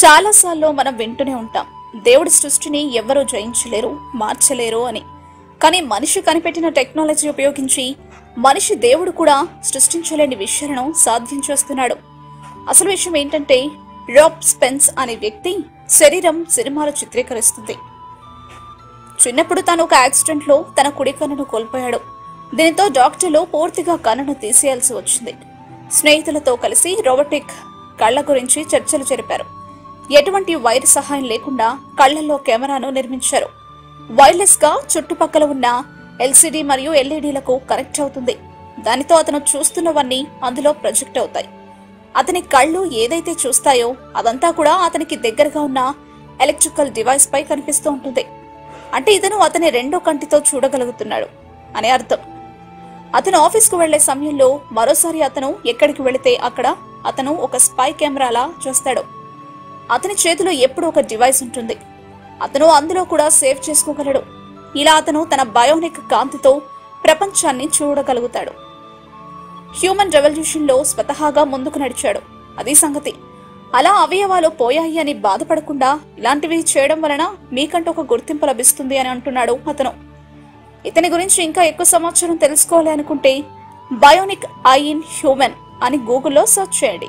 చాలాసార్లు మనం వింటూనే ఉంటాం. దేవుడి సృష్టిని ఎవ్వరూ జయించలేరు మార్చలేరు అని. కానీ మనిషి కనిపెట్టిన టెక్నాలజీ ఉపయోగించి మనిషి దేవుడు కూడా సృష్టించలేని విషయాలను సాధ్యం చేస్తున్నాడు. అసలు విషయం ఏంటంటే రాబ్ స్పెన్స్ అనే వ్యక్తి శరీరం సినిమాలో చిత్రీకరిస్తుంది. చిన్నప్పుడు తాను ఒక యాక్సిడెంట్లో తన కుడి కన్నును కోల్పోయాడు. దీనితో డాక్టర్లు పూర్తిగా కన్నును తీసేయాల్సి వచ్చింది. స్నేహితులతో కలిసి రోబోటిక్ కళ్ళ గురించి చర్చలు జరిపారు. ఎటువంటి వైర్ సహాయం లేకుండా కళ్ళల్లో కెమెరాను నిర్మించారు. వైర్లెస్గా చుట్టుపక్కల ఉన్న ఎల్సిడి మరియు ఎల్ఈడీలకు కనెక్ట్ అవుతుంది. దానితో అతను చూస్తున్నవన్నీ అందులో ప్రొజెక్ట్ అవుతాయి. అతని కళ్ళు ఏదైతే చూస్తాయో అదంతా కూడా అతనికి దగ్గరగా ఉన్న ఎలక్ట్రికల్ డివైస్ పై కనిపిస్తూ ఉంటుంది. అంటే ఇతను అతని రెండో కంటితో చూడగలుగుతున్నాడు అని అర్థం. అతను ఆఫీస్కు వెళ్ళే సమయంలో మరోసారి అతను ఎక్కడికి వెళితే అక్కడ అతను ఒక స్పై కెమెరాలా చూస్తాడు. అతని చేతిలో ఎప్పుడూ ఒక డివైస్ ఉంటుంది. అతను అందులో కూడా సేవ్ చేసుకోగలడు. ఇలా అతను తన బయోనిక్ కాంతితో ప్రపంచాన్ని చూడగలుగుతాడు. హ్యూమన్ రెవల్యూషన్లో స్వతహాగా ముందుకు నడిచాడు. అది సంగతి. అలా అవయవాలు పోయాయి అని బాధపడకుండా ఇలాంటివి చేయడం వలన మీకంటూ ఒక గుర్తింపు లభిస్తుంది అని అంటున్నాడు అతను. ఇతని గురించి ఇంకా ఎక్కువ సమాచారం తెలుసుకోవాలి అనుకుంటే బయోనిక్ ఐ ఇన్ హ్యూమన్ అని గూగుల్లో సెర్చ్ చేయండి.